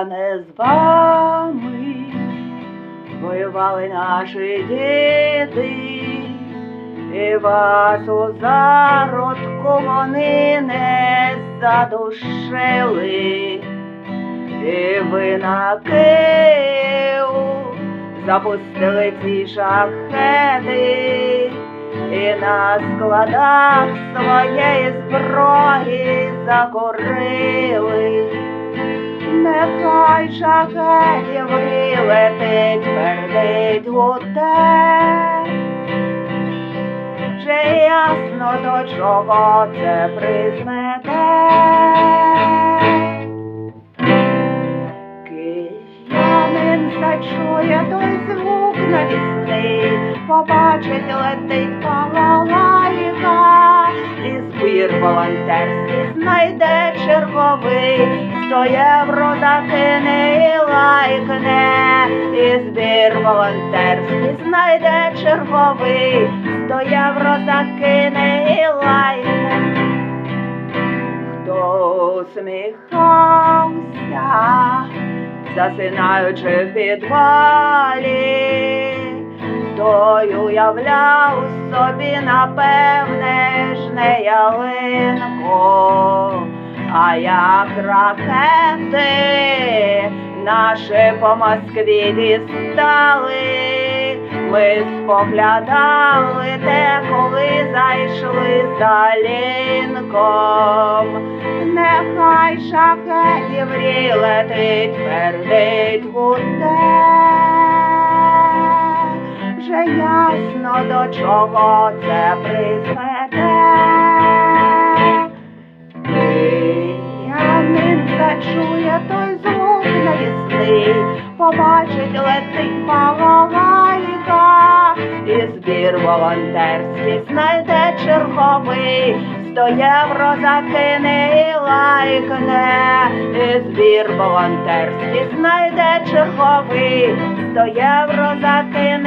з вами воювали наші діти, і вас у зародку вони не задушили, і ви на Київ запустили ці шахеди, і на складах своєї зброї закурили. Нехай шахетів летить, пердить гуде. Вже ясно до чого це призведе. Киянин зачує той звук навісний, побачить летить балалайка, і збір волонтерський знайде черговий, сто євро закине і лайкне, і збір волонтерський знайде черговий, сто євро закине і лайкне. Хто усміхався, засинаючи в підвалі, той уявляв собі, напевне ж, не ялинку, а як ракети наші по Москві дістали. Ми споглядали те, коли зайшли за лінком. Нехай шахетів рі летить, пердить гуде. Вже ясно до чого це призведе. Побачить летить балалайка, і збір волонтерський знайде черговий, сто євро закине і лайкне, і збір волонтерський знайде черговий, сто євро закине.